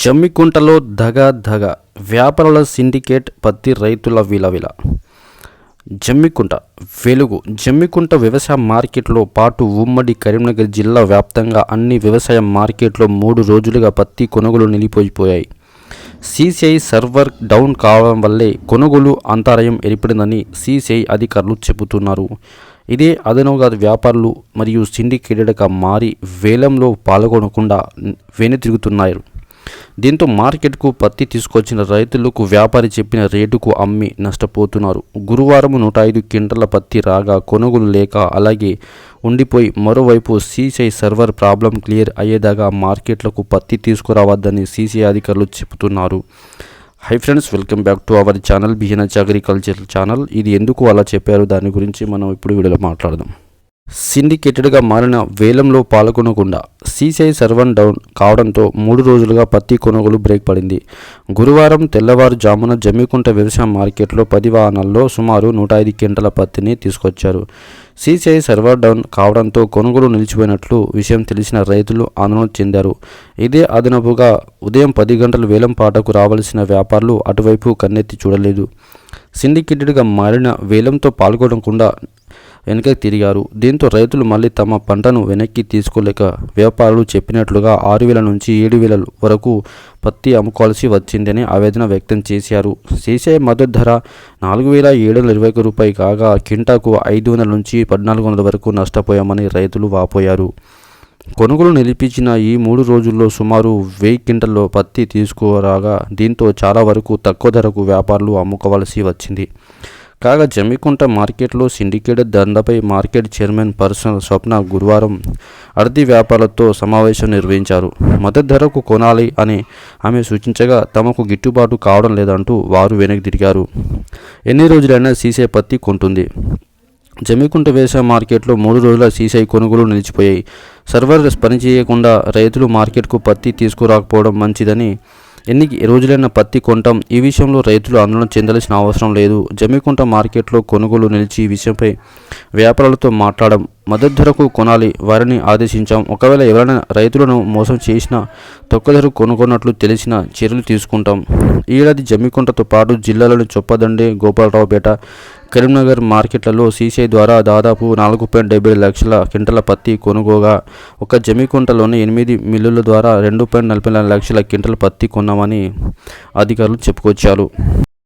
జమ్మికుంటలో ధగ ధగ వ్యాపారుల సిండికేట్ పత్తి రైతుల విలవిల. జమ్మికుంట వెలుగు. జమ్మికుంట వ్యవసాయ మార్కెట్లో పాటు ఉమ్మడి కరీంనగర్ జిల్లా వ్యాప్తంగా అన్ని వ్యవసాయ మార్కెట్లో మూడు రోజులుగా పత్తి కొనుగోలు నిలిపోయిపోయాయి. సీసీఐ సర్వర్ డౌన్ కావడం వల్లే కొనుగోలు అంతరాయం ఏర్పడిందని సీసీఐ అధికారులు చెబుతున్నారు. ఇదే అదనుగా వ్యాపారులు మరియు సిండికేటెడ్గా మారి వేలంలో పాల్గొనకుండా వెనుతిరుగుతున్నారు దీంతో మార్కెట్కు పత్తి తీసుకొచ్చిన రైతులకు వ్యాపారి చెప్పిన రేటుకు అమ్మి నష్టపోతున్నారు. గురువారం నూట ఐదు క్వింటల పత్తి రాగా కొనుగోలు లేక అలాగే ఉండిపోయి మరోవైపు సీసీఐ సర్వర్ ప్రాబ్లం క్లియర్ అయ్యేదాకా మార్కెట్లకు పత్తి తీసుకురావద్దని సీసీఐ అధికారులు చెబుతున్నారు. Hi friends welcome back to our channel బిహెన్హెచ్ agriculture channel. ఇది ఎందుకు అలా చెప్పారు? దాని గురించి మనం ఇప్పుడు వీడియోలో మాట్లాడదాం. సిండికేటెడ్గా మారిన వేలంలో పాల్గొనకుండా సీసీఐ సర్వన్ డౌన్ కావడంతో మూడు రోజులుగా పత్తి కొనుగోలు బ్రేక్ పడింది. గురువారం తెల్లవారుజామున జమ్మికుంట వ్యవసాయ మార్కెట్లో పది వాహనాల్లో సుమారు నూట ఐదు క్వింటల పత్తిని తీసుకొచ్చారు. సీసీఐ సర్వర్ డౌన్ కావడంతో కొనుగోలు నిలిచిపోయినట్లు విషయం తెలిసిన రైతులు ఆందోళన చెందారు. ఇదే అదనపుగా ఉదయం పది గంటల వేలం పాటకు రావాల్సిన వ్యాపారులు అటువైపు కన్నెత్తి చూడలేదు. సిండికేటెడ్గా మారిన వేలంతో పాల్గొనకుండా వెనక్కి తిరిగారు. దీంతో రైతులు మళ్ళీ తమ పంటను వెనక్కి తీసుకోలేక వ్యాపారులు చెప్పినట్లుగా ఆరు వేల నుంచి ఏడు వేల వరకు పత్తి అమ్ముకోవాల్సి వచ్చిందని ఆవేదన వ్యక్తం చేశారు. సీసీఐ మద్దతు ధర నాలుగు వేల ఏడు వందల ఇరవై ఒక రూపాయి కాగా కింటాకు ఐదు వందల నుంచి పద్నాలుగు వందల వరకు నష్టపోయామని రైతులు వాపోయారు. కొనుగోలు నిలిపించిన ఈ మూడు రోజుల్లో సుమారు వెయ్యి క్వింటల్లో పత్తి తీసుకురాగా దీంతో చాలా వరకు తక్కువ ధరకు వ్యాపారులు అమ్ముకోవాల్సి వచ్చింది. కాగా జమ్మికుంట మార్కెట్లో సిండికేట్ దండపై మార్కెట్ చైర్మన్ పర్సనల్ స్వప్న గురువారం అర్ధి వ్యాపారులతో సమావేశం నిర్వహించారు. మద్దతు ధరకు కొనాలి అని ఆమె సూచించగా తమకు గిట్టుబాటు కావడం లేదంటూ వారు వెనక్కి తిరిగారు. ఎన్ని రోజులైనా సీసే పత్తి కొంటుంది. జమ్మికుంట వ్యవసాయ మార్కెట్లో మూడు రోజుల సీసీ కొనుగోలు నిలిచిపోయాయి. సర్వర్ పనిచేయకుండా రైతులు మార్కెట్కు పత్తి తీసుకురాకపోవడం మంచిదని ఎన్ని రోజులైన పత్తి కొంటాం ఈ విషయంలో రైతులు ఆందోళన చెందాల్సిన అవసరం లేదు. జమ్మికుంట మార్కెట్లో కొనుగోలు నిలిచి ఈ విషయంపై వ్యాపారులతో మాట్లాడడం మద్దతు ధరకు కొనాలి. వారిని ఆదేశించాం. ఒకవేళ ఎవరైనా రైతులను మోసం చేసినా తక్కువ ధరకు కొనుక్కున్నట్లు తెలిసిన చర్యలు తీసుకుంటాం. ఈ ఏడాది జమ్మికుంటతో పాటు జిల్లాలోని చొప్పదండి గోపాలరావుపేట కరీంనగర్ మార్కెట్లలో సీసీఐ ద్వారా దాదాపు నాలుగు పాయింట్ డెబ్బై లక్షల క్వింటల పత్తి కొనుగోగా ఒక జమ్మికుంటలోని ఎనిమిది మిల్లుల ద్వారా రెండు పాయింట్ నలభై నాలుగు లక్షల క్వింటల పత్తి కొన్నామని అధికారులు చెప్పుకొచ్చారు.